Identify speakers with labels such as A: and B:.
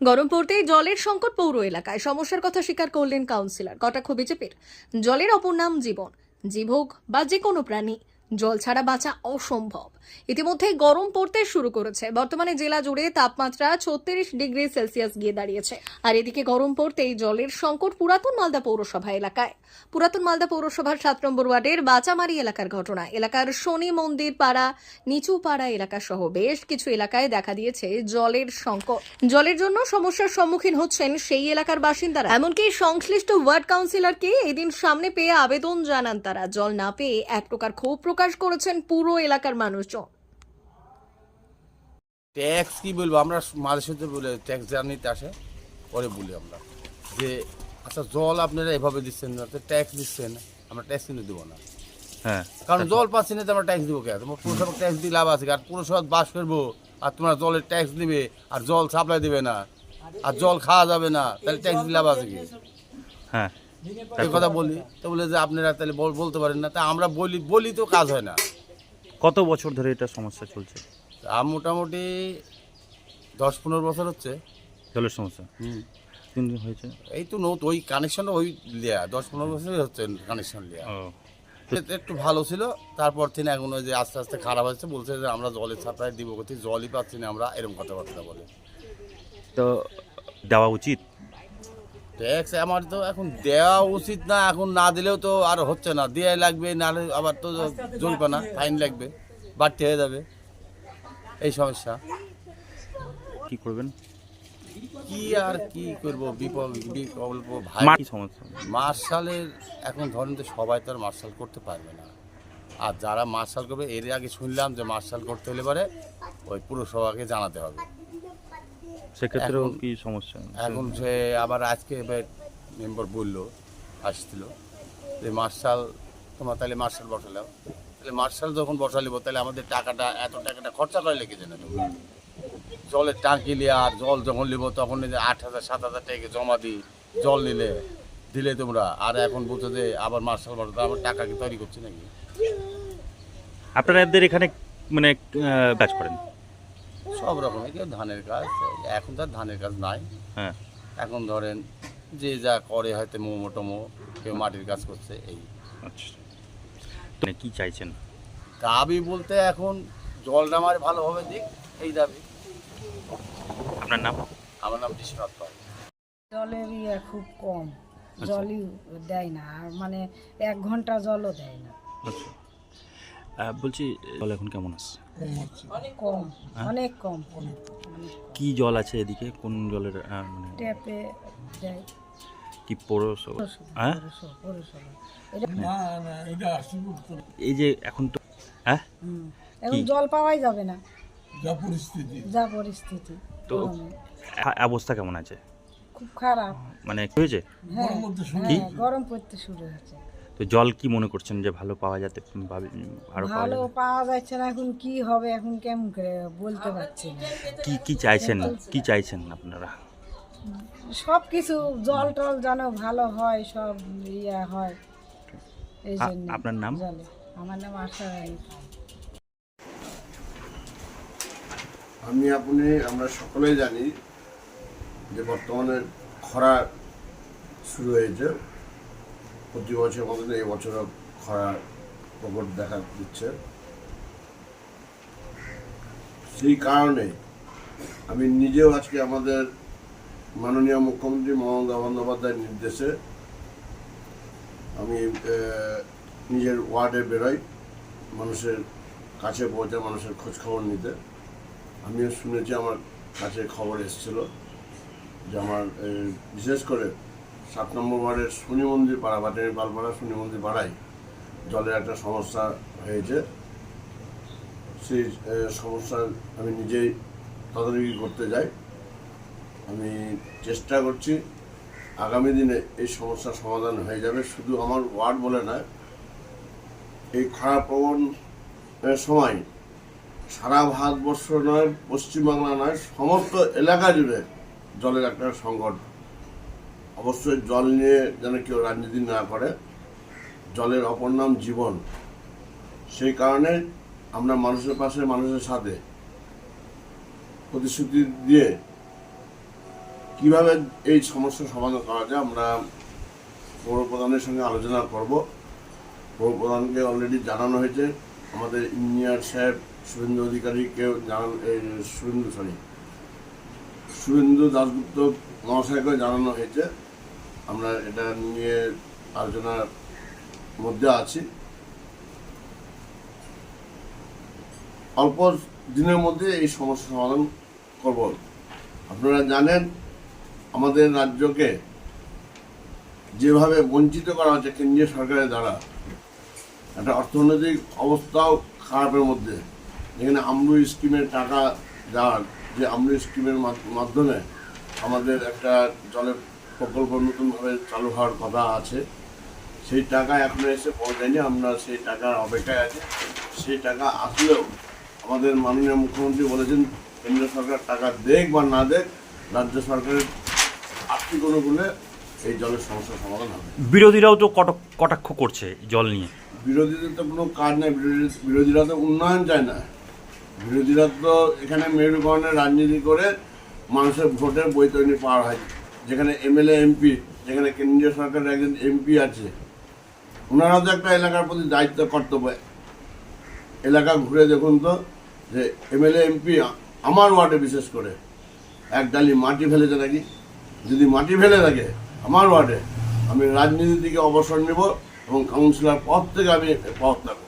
A: গরম পড়তেই জলের সংকট পৌর এলাকায়। সমস্যার কথা স্বীকার করলেন কাউন্সিলর কটা খুবই চেপের জলের অপর নাম জীবন। জীবক বা যে কোনো প্রাণী। জল ছাড়া বাঁচা অসম্ভব। ইতিমধ্যেই গরম পড়তে শুরু করেছে। বর্তমানে জেলা জুড়ে তাপমাত্রা ছত্রিশ ডিগ্রি সেলসিয়াস গিয়ে দাঁড়িয়েছে। আর এদিকে গরম পড়তেই জলের সংকট পুরাতন মালদা পৌরসভা এলাকায়। পুরাতন মালদা পৌরসভার সাত নম্বর ওয়ার্ডের বাঁচামারি এলাকার ঘটনা। এলাকার শনি মন্দির পাড়া, নিচু পাড়া এলাকা সহ বেশ কিছু এলাকায় দেখা দিয়েছে জলের সংকট। জলের জন্য সমস্যার সম্মুখীন হচ্ছেন সেই এলাকার বাসিন্দারা। এমনকি সংশ্লিষ্ট ওয়ার্ড কাউন্সিলরকে এদিন সামনে পেয়ে আবেদন জানান তারা। জল না পেয়ে এক প্রকার ক্ষোভ প্রকাশ করেছেন পুরো এলাকার মানুষজন।
B: ট্যাক্স কি বলব? আমরা মাঝে সাথে বলে ট্যাক্স জার্নিতে আসে পরে বলি আমরা যে আচ্ছা জল আপনারা এভাবে দিচ্ছেন না ট্যাক্স দিচ্ছেন আমরা ট্যাক্স কিন্তু দেবো না।
C: হ্যাঁ
B: কারণ জল পাচ্ছি না তো আমরা ট্যাক্স দেবো কেন তোমার পুরসভা ট্যাক্স দিয়ে লাভ আছে আর পুরসভা বাস করব আর তোমরা জলের ট্যাক্স দিবে আর জল সাপ্লাই দেবে না আর জল খাওয়া যাবে না তাহলে ট্যাক্স দিয়ে লাভ আছে কি?
C: হ্যাঁ।
B: এই কথা বলি তো বলে যে আপনারা তাহলে বল- বলতে পারেন না। তা আমরা বলি বলি তো কাজ হয় না।
C: কত বছর ধরে এটা সমস্যা চলছে?
B: আর মোটামুটি দশ পনেরো বছর হচ্ছে।
C: জলের সমস্যা।
B: হুম।
C: তিন দিন হয়েছে।
B: এই তো নত ওই কানেকশন ওই লিয়া দশ পনেরো বছরই হচ্ছে কানেকশন লিয়া। একটু ভালো ছিল তারপর থেকে এখন ওই যে আস্তে আস্তে খারাপ হচ্ছে বলছে যে আমরা জলের সাপ্লাই দিব কোথায় জলই পাচ্ছি না আমরা এরকম কথাবার্তা বলে।
C: তো দেওয়া উচিত?
B: ট্যাক্স আমার তো এখন দেওয়া উচিত না এখন না দিলেও তো আর হচ্ছে না। দেওয়া লাগবে নাহলে আবার তো জরিমানা ফাইন লাগবে বাড়তে হয়ে যাবে। এই সমস্যা।
C: কি করবেন?
B: কি আর কি করব? বিকল্প বিকল্প ভাই।
C: কি সমস্যা?
B: মার্শালের এখন ধরেন তো সবাই তো আর মার্শাল করতে পারবে না। আর যারা মার্শাল করবে এর আগে শুনলাম যে মার্শাল করতে হলে পরে ওই পুরসভাকে জানাতে হবে।
C: সেক্ষেত্রেও
B: এখন-
C: কি সমস্যা?
B: এখন সে আবার আজকে এবার মেম্বার বলল আসছিল যে মার্শাল তোমার তাহলে মার্শাল বসালাম। তাহলে মার্শাল যখন বসালিব তাহলে আমাদের টাকাটা এত টাকাটা খরচা করে লেগে যাবে তোমরা জলের টাঙ্কি নিয়ে আর জল যখন নিব তখন এই যে আট হাজার সাত হাজার টাকা জমা দিই? জল নিলে দিলে তোমরা। আর এখন বলছো যে আবার মার্শাল বসাতে আবার টাকা কি তৈরি করছি নাকি?
C: আপনাদের এখানে মানে আহ, কাজ করেন?
B: সব রকমের কেউ ধানের কাজ এখন তো আর ধানের কাজ নাই।
C: হ্যাঁ।
B: এখন ধরেন যে যা করে হয়তো মোমো টোমো কেউ মাটির কাজ করছে এই।
C: আচ্ছা। তো কি চাইছেন?
B: দাবি বলতে এখন জলটা আমার ভালোভাবে দিক এই দাবি।
C: আপনার নাম?
B: আমার নাম বিশ্বনাথ পাল।
D: জলের ইয়ে খুব কম জলই দেয় না আর মানে এক ঘণ্টা জলও দেয় না।
C: আচ্ছা। বলছি জল এখন কেমন আছে?
D: কম অনেক কম।
C: কি জল আছে এদিকে? কোন জলের মানে
D: ট্যাপে
C: কি পৌরসভা? হ্যাঁ?
D: এটা
C: এই যে এখন তো হ্যাঁ?
D: এখন জল পাওয়াই যাবে না।
E: যা পরিস্থিতি।
D: যা পরিস্থিতি।
C: তো অবস্থা কেমন আছে?
D: খুব খারাপ।
C: মানে হয়েছে?
D: হ্যাঁ হ্যাঁ গরম পড়তে শুরু হচ্ছে
C: তো জল কি মনে করছেন যে ভালো পাওয়া যেতে আরও
D: ভালো পাওয়া যাচ্ছে না এখন কি হবে এখন কেমন করে বলতে পারছি না।
C: কি কি চাইছেন? কি চাইছেন আপনারা?
D: সব কিছু জল টল যেন ভালো হয় সব ইয়ে হয়। এই জন্য
C: আপনার নাম?
D: আমার নাম আশা রানী
F: আমি আপনি আমরা সকলেই জানি যে বর্তমানে খরা শুরু হয়েছে। প্রতি বছর মতন এই বছরও খরা প্রকট দেখা দিচ্ছে। সেই কারণে আমি নিজেও আজকে আমাদের মাননীয় মুখ্যমন্ত্রী মমতা বন্দ্যোপাধ্যায়ের নির্দেশে আমি নিজের ওয়ার্ডে বেরোই, মানুষের কাছে পৌঁছে মানুষের খোঁজ খবর নিতে। আমিও শুনেছি আমার কাছে খবর এসেছিল যে আমার বিশেষ করে সাত নম্বর ওয়ার্ডের শনি মন্দির পাড়া বাটারি পালপাড়া শনি মন্দির পাড়ায় জলের একটা সমস্যা হয়েছে। সেই এ, সমস্যার আমি নিজেই তদারকি করতে যাই। আমি চেষ্টা করছি আগামী দিনে এই সমস্যার সমাধান হয়ে যাবে। শুধু আমার ওয়ার্ড বলে নয় এই খারাপ প্রবণ সময় সারা ভারতবর্ষ নয় পশ্চিমবাংলা নয় সমস্ত এলাকা জুড়ে জলের একটা সংকট অবশ্যই জল নিয়ে যেন কেউ রাজনীতি না করে। জলের অপর নাম জীবন। সেই কারণে আমরা মানুষের পাশে মানুষের সাথে প্রতিশ্রুতি দিয়ে কীভাবে এই সমস্যার সমাধান করা যায় আমরা পৌর প্রধানের সঙ্গে আলোচনা করব। পৌর প্রধানকে অলরেডি জানানো হয়েছে। আমাদের ইঞ্জিনিয়ার সাহেব শুভেন্দু অধিকারীকেও জানান শুভেন্দু সরি শুভেন্দু দাসগুপ্ত মহাশয়কেও জানানো হয়েছে। আমরা এটা নিয়ে আলোচনার মধ্যে আছি। অল্প দিনের মধ্যে এই সমস্যা সমাধান করব। আপনারা জানেন, আমাদের রাজ্যকে যেভাবে বঞ্চিত করা হচ্ছে কেন্দ্রীয় সরকারের দ্বারা, একটা অর্থনৈতিক অবস্থাও খারাপের মধ্যে। যেখানে আমরু স্কিমের টাকা দেওয়ার যে আমরু স্কিমের মাধ- মাধ্যমে আমাদের একটা জলের প্রকল্প নতুনভাবে চালু হওয়ার কথা আছে। সেই টাকা এখনও এসে পৌঁছায়নি আমরা সেই টাকার অপেক্ষায় আছি। সেই টাকা আসলেও আমাদের মাননীয় মুখ্যমন্ত্রী বলেছেন কেন্দ্র সরকার টাকা দেখ বা না দেখ রাজ্য সরকারের আর্থিক অনুকূলে এই জলের সমস্যার সমাধান হবে।
C: বিরোধীরাও তো কটক কটাক্ষ করছে জল নিয়ে।
F: বিরোধীদের তো কোনো কাজ নেই বিরোধী- বিরোধীরা তো উন্নয়ন চায় না। বিরোধীরা তো এখানে মেরুকরণের রাজনীতি করে মানুষের ভোটের বৈতরণী পার হয়। যেখানে এমএলএ, এমপি, যেখানে কেন্দ্রীয় সরকারের একজন এমপি আছে ওনারা তো একটা এলাকার প্রতি দায়িত্ব, কর্তব্য। এলাকা ঘুরে দেখুন তো, যে এমএলএ, এমপি আমার ওয়ার্ডে বিশেষ করে, এক ডালি মাটি ফেলেছে নাকি? যদি মাটি ফেলে থাকে আমার ওয়ার্ডে, আমি রাজনীতি থেকে অবসর নেব এবং কাউন্সিলর পদ থেকে আমি পদত্যাগ করব